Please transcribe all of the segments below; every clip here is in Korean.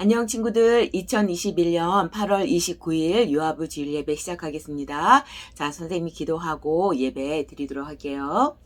안녕 친구들 2021년 8월 29일 유아부 주일 예배 시작하겠습니다. 자 선생님이 기도하고 예배 드리도록 할게요.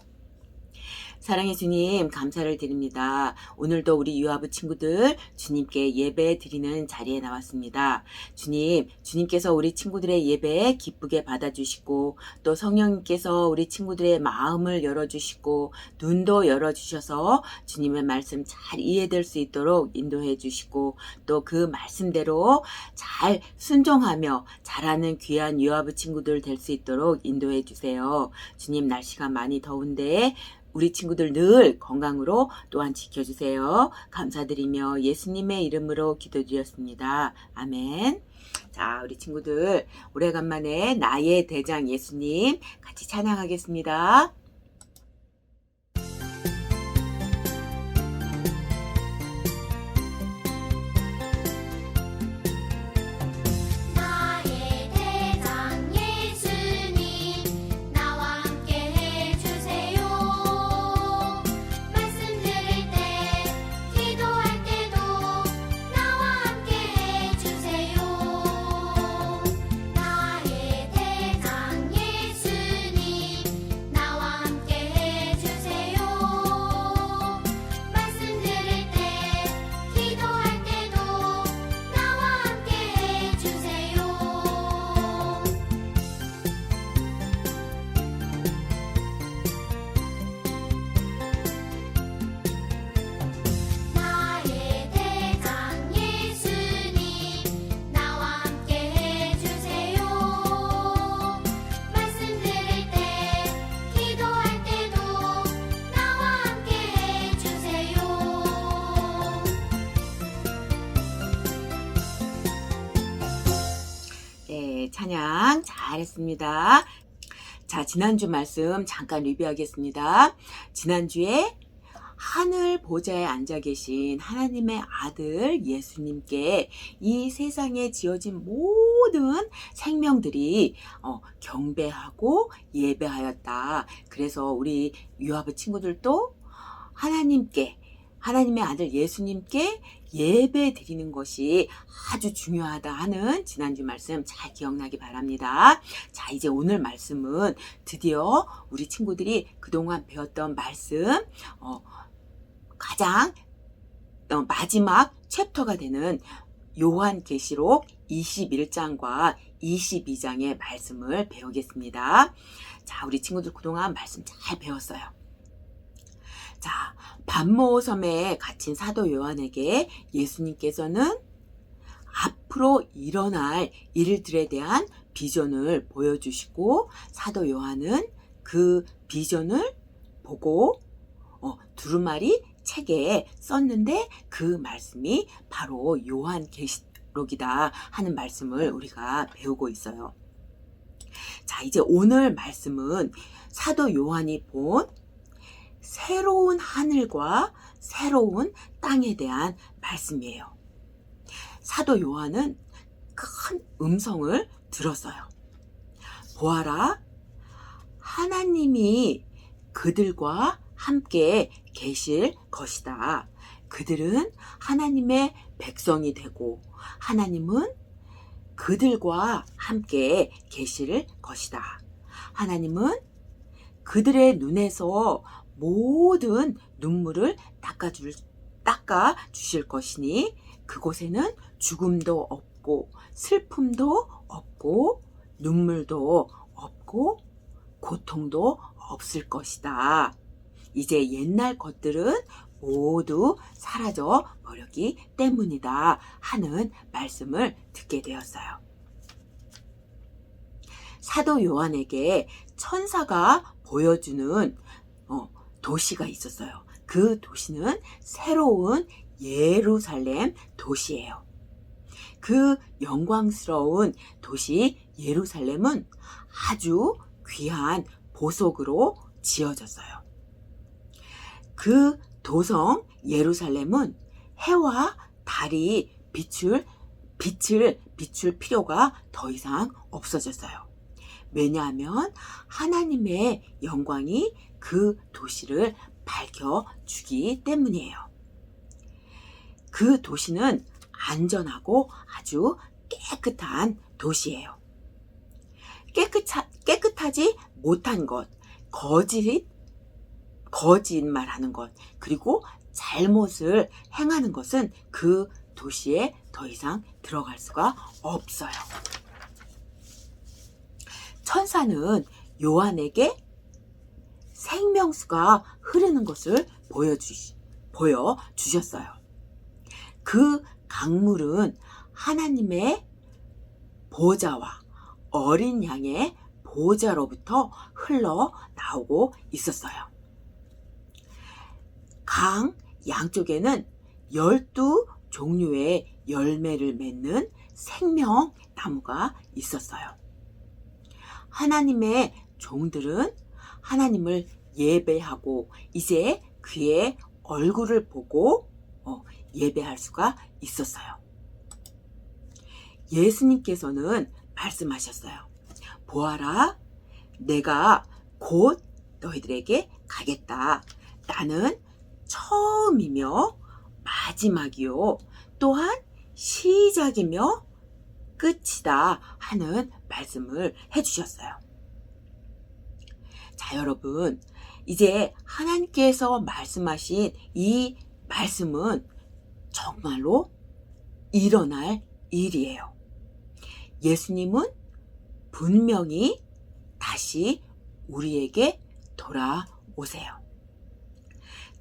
사랑의 주님 감사를 드립니다. 오늘도 우리 유아부 친구들 주님께 예배 드리는 자리에 나왔습니다. 주님, 주님께서 우리 친구들의 예배 기쁘게 받아주시고 또 성령님께서 우리 친구들의 마음을 열어주시고 눈도 열어주셔서 주님의 말씀 잘 이해될 수 있도록 인도해 주시고 또 그 말씀대로 잘 순종하며 잘하는 귀한 유아부 친구들 될 수 있도록 인도해 주세요. 주님 날씨가 많이 더운데 우리 친구들 늘 건강으로 또한 지켜주세요. 감사드리며 예수님의 이름으로 기도드렸습니다. 아멘. 자, 우리 친구들 오래간만에 나의 대장 예수님 같이 찬양하겠습니다. 네, 찬양 잘했습니다. 자, 지난주 말씀 잠깐 리뷰하겠습니다. 지난주에 하늘 보좌에 앉아 계신 하나님의 아들 예수님께 이 세상에 지어진 모든 생명들이 어, 경배하고 예배하였다. 그래서 우리 유아부 친구들도 하나님께 하나님의 아들 예수님께 예배 드리는 것이 아주 중요하다 하는 지난주 말씀 잘 기억나기 바랍니다. 자, 이제 오늘 말씀은 드디어 우리 친구들이 그동안 배웠던 말씀, 어, 가장 어, 마지막 챕터가 되는 요한계시록 21장과 22장의 말씀을 배우겠습니다. 자, 우리 친구들 그동안 말씀 잘 배웠어요. 자, 반모섬에 갇힌 사도 요한에게 예수님께서는 앞으로 일어날 일들에 대한 비전을 보여주시고 사도 요한은 그 비전을 보고 어, 두루마리 책에 썼는데 그 말씀이 바로 요한 계시록이다 하는 말씀을 우리가 배우고 있어요. 자, 이제 오늘 말씀은 사도 요한이 본 새로운 하늘과 새로운 땅에 대한 말씀이에요. 사도 요한은 큰 음성을 들었어요. 보아라, 하나님이 그들과 함께 계실 것이다. 그들은 하나님의 백성이 되고 하나님은 그들과 함께 계실 것이다. 하나님은 그들의 눈에서 모든 눈물을 닦아줄, 닦아 주실 것이니 그곳에는 죽음도 없고 슬픔도 없고 눈물도 없고 고통도 없을 것이다. 이제 옛날 것들은 모두 사라져 버렸기 때문이다 하는 말씀을 듣게 되었어요. 사도 요한에게 천사가 보여주는 어, 도시가 있었어요. 그 도시는 새로운 예루살렘 도시예요. 그 영광스러운 도시 예루살렘은 아주 귀한 보석으로 지어졌어요. 그 도성 예루살렘은 해와 달이 비출 빛을 비출 필요가 더 이상 없어졌어요. 왜냐하면 하나님의 영광이 그 도시를 밝혀주기 때문이에요. 그 도시는 안전하고 아주 깨끗한 도시예요. 깨끗하, 깨끗하지 못한 것, 거짓, 거짓말 하는 것, 그리고 잘못을 행하는 것은 그 도시에 더 이상 들어갈 수가 없어요. 천사는 요한에게 생명수가 흐르는 것을 보여주, 보여주셨어요. 그 강물은 하나님의 보좌와 어린 양의 보좌로부터 흘러 나오고 있었어요. 강 양쪽에는 열두 종류의 열매를 맺는 생명 나무가 있었어요. 하나님의 종들은 하나님을 예배하고 이제 그의 얼굴을 보고 어, 예배할 수가 있었어요. 예수님께서는 말씀하셨어요. 보아라, 내가 곧 너희들에게 가겠다. 나는 처음이며 마지막이요. 또한 시작이며 끝이다 하는 말씀을 해주셨어요. 자, 여러분. 이제 하나님께서 말씀하신 이 말씀은 정말로 일어날 일이에요. 예수님은 분명히 다시 우리에게 돌아오세요.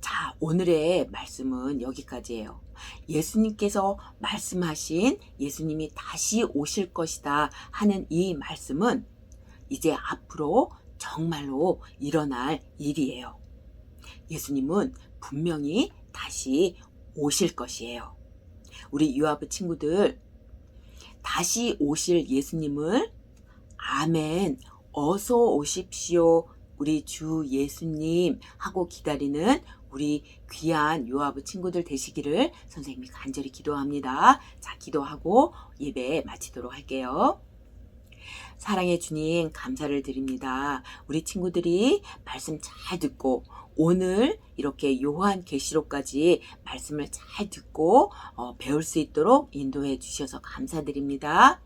자, 오늘의 말씀은 여기까지예요. 예수님께서 말씀하신 예수님이 다시 오실 것이다 하는 이 말씀은 이제 앞으로 정말로 일어날 일이에요. 예수님은 분명히 다시 오실 것이에요. 우리 유아부 친구들, 다시 오실 예수님을 아멘, 어서 오십시오. 우리 주 예수님 하고 기다리는 우리 귀한 요아부 친구들 되시기를 선생님이 간절히 기도합니다. 자, 기도하고 예배 마치도록 할게요. 사랑의 주님, 감사를 드립니다. 우리 친구들이 말씀 잘 듣고 오늘 이렇게 요한 계시록까지 말씀을 잘 듣고 어, 배울 수 있도록 인도해 주셔서 감사드립니다.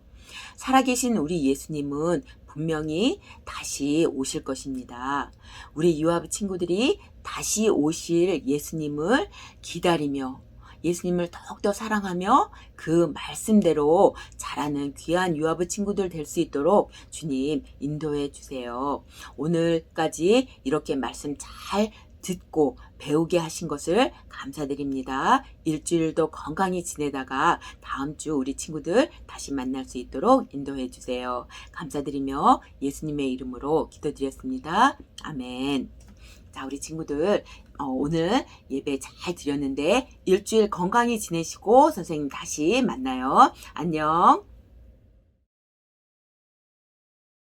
살아계신 우리 예수님은 분명히 다시 오실 것입니다. 우리 유아부 친구들이 다시 오실 예수님을 기다리며 예수님을 더욱더 사랑하며 그 말씀대로 자라는 귀한 유아부 친구들 될 수 있도록 주님 인도해 주세요. 오늘까지 이렇게 말씀 잘 듣고 배우게 하신 것을 감사드립니다. 일주일도 건강히 지내다가 다음 주 우리 친구들 다시 만날 수 있도록 인도해 주세요. 감사드리며 예수님의 이름으로 기도드렸습니다. 아멘. 자, 우리 친구들, 어, 오늘 예배 잘 드렸는데 일주일 건강히 지내시고 선생님 다시 만나요. 안녕.